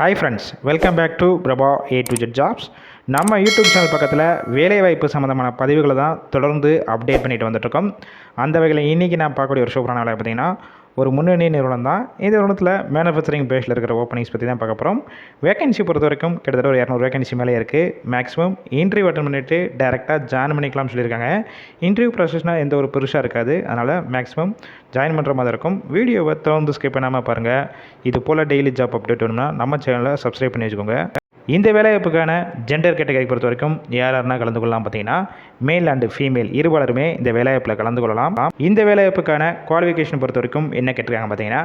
Hi friends welcome back to Prabha A to Z jobs நம்ம YouTube channel பக்கத்தில் வேலைவாய்ப்பு சம்மந்தமான பதிவுகளை தான் தொடர்ந்து அப்டேட் பண்ணிட்டு வந்துட்டுருக்கோம் அந்த வகையில் இன்றைக்கி நான் பார்க்கக்கூடிய ஒரு சூப்பரான வேலை பார்த்தீங்கன்னா ஒரு முன்னணி நிறுவனம் தான். இந்த நிறுவனத்தில் மேனுஃபேக்சரிங் பேஸில் இருக்கிற ஓப்பனிங்ஸ் பற்றி தான் பார்க்க போகிறோம் வேகன்சி பொறுத்த வரைக்கும் கிட்டத்தட்ட ஒரு இரநூறு வேகன்சி மேலே இருக்குது மேக்ஸிமம் இன்டர்வியூ அட்டன் பண்ணிவிட்டு டேரெக்டாக ஜாயின் பண்ணிக்கலாம்னு சொல்லியிருக்காங்க. இன்டர்வியூ ப்ராசஸ்னால் எந்த ஒரு பெருசாக இருக்காது. அதனால் மேக்ஸிமம் ஜாயின் பண்ணுற மாதிரி இருக்கும். வீடியோவை தொடர்ந்து ஸ்கிப் பண்ணாமல் பாருங்கள் இது போல் டெய்லி ஜாப் அப்டேட் வேணும்னா நம்ம சேனலை சப்ஸ்கிரைப் பண்ணி வச்சுக்கோங்க. இந்த வேலைவாய்ப்புக்கான ஜெண்டர் கேட்டகரி பொறுத்த வரைக்கும் யார் யாருனா கலந்து கொள்ளலாம் பார்த்தீங்கன்னா மேல் அண்டு ஃபீமேல் இருவலருமே இந்த வேலைவாய்ப்பில் கலந்து கொள்ளலாம். இந்த வேலைவாய்ப்புக்கான குவாலிஃபிகேஷன் பொறுத்த வரைக்கும் என்ன கேட்டிருக்காங்க பார்த்தீங்கன்னா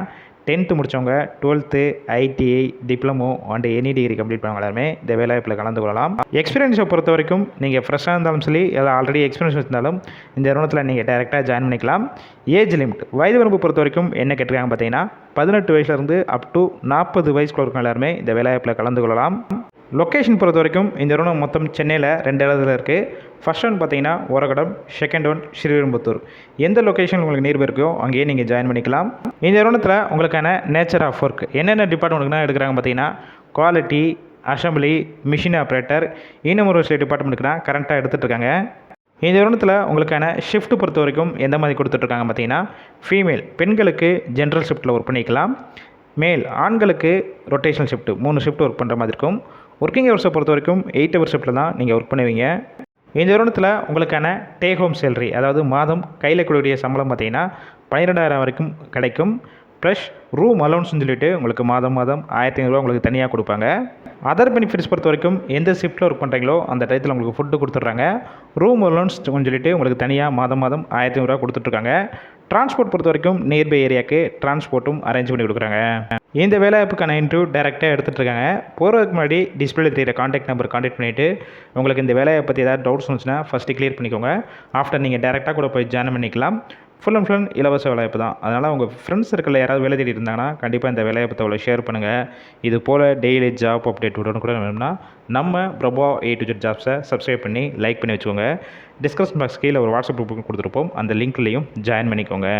டென்த்து முடித்தவங்க twelfth ITI diploma and any degree complete பண்ணவங்க எல்லாருமே இந்த வேலைவாய்ப்பில் கலந்து கொள்ளலாம். எக்ஸ்பீரியன்ஸை பொறுத்த வரைக்கும் நீங்கள் ஃப்ரெஷ்ஷாக இருந்தாலும் சரி இல்லை ஆல்ரெடி எக்ஸ்பீரியன்ஸ் இருந்தாலும் இந்த நிறுவனத்தில் நீங்கள் டேரெக்டாக ஜாயின் பண்ணிக்கலாம். ஏஜ் லிமிட் வயது வரம்பு பொறுத்த வரைக்கும் என்ன கேட்டிருக்காங்க பார்த்தீங்கன்னா பதினெட்டு வயசுலேருந்து அப் டு நாற்பது வயசுக்குள்ள இருக்கவங்க எல்லாருமே இந்த வேலைவாய்ப்பில் கலந்து கொள்ளலாம். லொக்கேஷன் பொறுத்த வரைக்கும் இந்த நிறுவனம் மொத்தம் சென்னையில் ரெண்டு இடத்துல இருக்குது ஃபஸ்ட் ஒன் பார்த்தீங்கன்னா ஒரகடம் செகண்ட் ஒன் ஸ்ரீவிரும்புத்தூர் எந்த லொக்கேஷன் உங்களுக்கு நியர்பை இருக்கோ அங்கேயே நீங்கள் ஜாயின் பண்ணிக்கலாம். இந்த நிறுவனத்தில் உங்களுக்கான நேச்சர் ஆஃப் ஒர்க் என்னென்ன டிபார்ட்மெண்ட்டுக்குனா எடுக்கிறாங்க பார்த்தீங்கன்னா குவாலிட்டி அசம்பிளி மிஷின் ஆப்ரேட்டர் இன்னும் ஒரு சில டிபார்ட்மெண்ட்டுக்குனா கரண்ட்டாக எடுத்துகிட்ருக்காங்க இந்த நிறுவனத்தில் உங்களுக்கான ஷிஃப்ட் பொறுத்த வரைக்கும் எந்த மாதிரி கொடுத்துட்ருக்காங்க பார்த்தீங்கன்னா ஃபீமேல் பெண்களுக்கு ஜென்ரல் ஷிஃப்ட்டில் ஒர்க் பண்ணிக்கலாம். மேல் ஆண்களுக்கு ரொட்டேஷனல் ஷிஃப்ட் மூணு ஷிஃப்ட் ஒர்க் பண்ணுற மாதிரி இருக்கும். ஒர்க்கிங் ஹவர்ஸை பொறுத்த வரைக்கும் எயிட் ஹவர் ஷிஃப்ட்டில் தான் நீங்கள் ஒர்க் பண்ணுவீங்க. இந்த நிறுவனத்தில் உங்களுக்கான டேக் ஹோம் சேலரி அதாவது மாதம் கையில் கூடிய சம்பளம் பார்த்தீங்கன்னா பன்னிரெண்டாயிரம் வரைக்கும் கிடைக்கும். ப்ளஸ் ரூம் அலோன்ஸ்னு சொல்லிட்டு உங்களுக்கு மாதம் மாதம் ஆயிரத்தி ஐநூறுரூவா உங்களுக்கு தனியாக கொடுப்பாங்க. அதர் பெனிஃபிட்ஸ் பொறுத்த வரைக்கும் எந்த ஷிஃப்ட்டில் ஒர்க் பண்ணுறீங்களோ அந்த டயத்தில் உங்களுக்கு ஃபுட்டு கொடுத்துட்றாங்க. ரூம் அலோன்ஸ் சொல்லிட்டு உங்களுக்கு தனியாக மாதம் மாதம் ஆயிரத்தி ஐநூறுரூவா கொடுத்துட்ருக்காங்க டிரான்ஸ்போர்ட் பொறுத்த வரைக்கும் நியர்பை ஏரியாவுக்கு டிரான்ஸ்போர்ட்டும் அரேஞ்ச் பண்ணி கொடுக்குறாங்க. இந்த வேலைவாய்ப்புக்கான இன்டர்வியூ டேரெக்டாக எடுத்துகிட்டு இருக்காங்க. போகிறதுக்கு முன்னாடி டிஸ்பிளே தெரியிற காண்டாக்ட் நம்பர் காண்டாக்ட் பண்ணிவிட்டு உங்களுக்கு இந்த வேலையை பற்றி ஏதாவது டவுட்ஸ் இருந்துச்சுன்னா ஃபஸ்ட்டு கிளியர் பண்ணிக்கோங்க. ஆஃப்டர் நீங்கள் டேரெக்டாக கூட போய் ஜாயின் பண்ணிக்கலாம். ஃபுல் அண்ட் ஃபுல் இலவச வேலைவாய்ப்பு தான். அதனால் உங்கள் ஃப்ரெண்ட்ஸ் சர்க்கிளில் யாராவது வேலை தேடி இருந்தாங்கன்னா கண்டிப்பாக இந்த வேலைவாய்ப்பு தகவலை ஷேர் பண்ணுங்கள் இது போல் டெய்லி ஜாப் அப்டேட் உடனே கூட வேணும்னா நம்ம பிரபா ஏ டு ஜெட் ஜாப்ஸை சப்ஸ்கிரைப் பண்ணி லைக் பண்ணி வச்சுக்கோங்க. டிஸ்கிரிப்ஷன் பாக்ஸ் கீழே ஒரு வாட்ஸ்அப் குரூப் கொடுத்துருப்போம். அந்த லிங்க்லேயும் ஜாயின் பண்ணிக்கோங்க.